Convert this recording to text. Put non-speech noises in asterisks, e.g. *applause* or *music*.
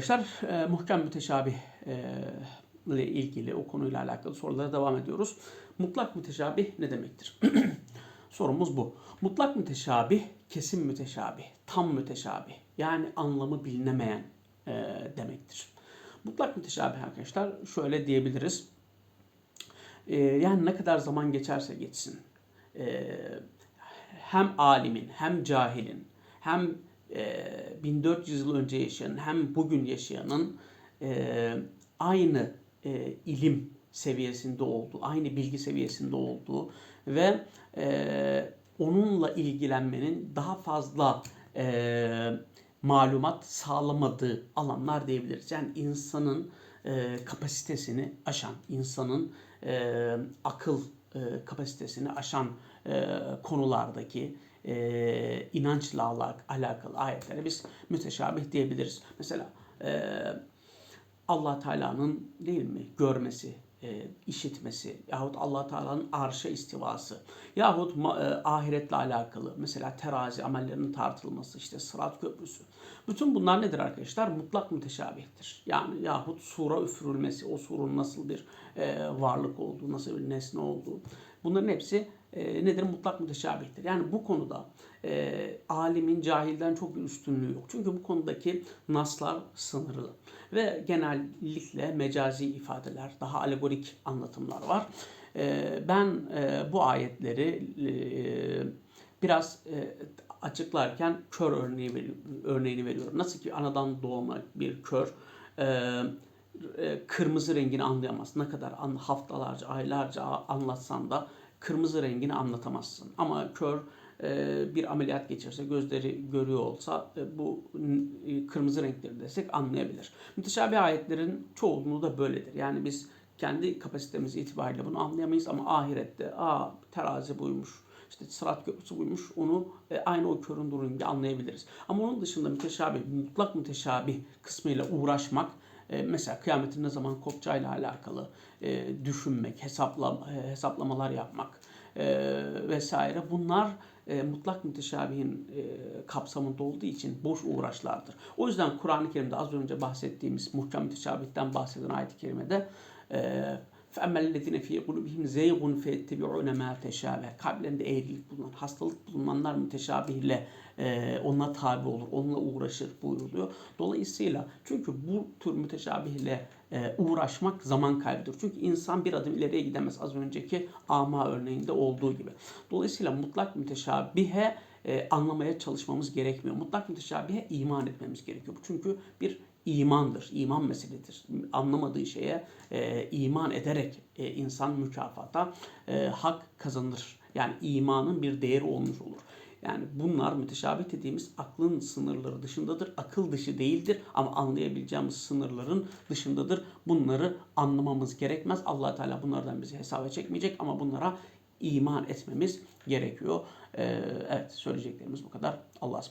Arkadaşlar e, muhkem müteşabih e, ile ilgili o konuyla alakalı sorulara devam ediyoruz. Mutlak müteşabih ne demektir? *clears throat* Sorumuz bu. Mutlak müteşabih, kesin müteşabih, tam müteşabih yani anlamı bilinemeyen e, demektir. Mutlak müteşabih arkadaşlar şöyle diyebiliriz. E, yani ne kadar zaman geçerse geçsin e, hem alimin hem cahilin hem 1400 yıl önce yaşayan hem bugün yaşayanın e, aynı e, ilim seviyesinde olduğu, aynı bilgi seviyesinde olduğu ve e, onunla ilgilenmenin daha fazla malumat sağlamadığı alanlar diyebiliriz. Yani insanın kapasitesini aşan, insanın akıl kapasitesini aşan konulardaki e, inançla alak- alakalı ayetlere biz müteşabih diyebiliriz. Mesela e, Allah Teala'nın değil mi görmesi, e, işitmesi yahut Allah Teala'nın arşa istivası yahut ma- e, ahiretle alakalı mesela terazi amellerinin tartılması işte sırat köprüsü. Bütün bunlar nedir arkadaşlar? Mutlak müteşabihtir. Yani yahut sura üfürülmesi, o surun nasıl bir e, varlık olduğu, nasıl bir nesne olduğu. Bunların hepsi e, nedir? Mutlak müteşabihtir. Yani bu konuda e, alimin cahilden çok bir üstünlüğü yok. Çünkü bu konudaki naslar sınırlı. Ve genellikle mecazi ifadeler, daha alegorik anlatımlar var. E, ben e, bu ayetleri e, biraz e, açıklarken kör örneği örneğini veriyorum. Nasıl ki anadan doğma bir kör e, kırmızı rengini anlayamaz. Ne kadar haftalarca, aylarca anlatsan da kırmızı rengini anlatamazsın. Ama kör e, bir ameliyat geçirse, gözleri görüyor olsa e, bu e, kırmızı renkleri desek anlayabilir. Müteşabih ayetlerin çoğunluğu da böyledir. Yani biz kendi kapasitemiz itibariyle bunu anlayamayız ama ahirette aa terazi buymuş, işte sırat köprüsü buymuş onu e, aynı o körün durum gibi anlayabiliriz. Ama onun dışında müteşabih, mutlak müteşabih kısmıyla uğraşmak e, mesela kıyametin ne zaman kopacağıyla alakalı e, düşünmek, hesapla, e, hesaplamalar yapmak vesaire bunlar mutlak müteşabihin kapsamında olduğu için boş uğraşlardır. O yüzden Kur'an-ı Kerim'de az önce bahsettiğimiz muhkem müteşabihten bahseden ayet-i kerimede e, فَاَمَّا الَّذِينَ ف۪ي قُلُوبِهِمْ زَيْغٌ فَيَتَّبِعُونَ مَا تَشَابَهَ Kalplerinde eğrilik bulunan, hastalık bulunanlar müteşabihle e, ona tabi olur, onunla uğraşır buyuruluyor. Dolayısıyla çünkü bu tür müteşabihle e, uğraşmak zaman kaybıdır. Çünkü insan bir adım ileriye gidemez az önceki ama örneğinde olduğu gibi. Dolayısıyla mutlak müteşabihe e, anlamaya çalışmamız gerekmiyor. Mutlak müteşabihe iman etmemiz gerekiyor. Bu çünkü bir imandır, iman meselesidir. Anlamadığı şeye e, iman ederek e, insan mükafata e, hak kazanır. Yani imanın bir değeri olmuş olur. Yani bunlar müteşabih dediğimiz aklın sınırları dışındadır. Akıl dışı değildir ama anlayabileceğimiz sınırların dışındadır. Bunları anlamamız gerekmez. allah Teala bunlardan bizi hesaba çekmeyecek ama bunlara iman etmemiz gerekiyor. Ee, evet söyleyeceklerimiz bu kadar. Allah'a.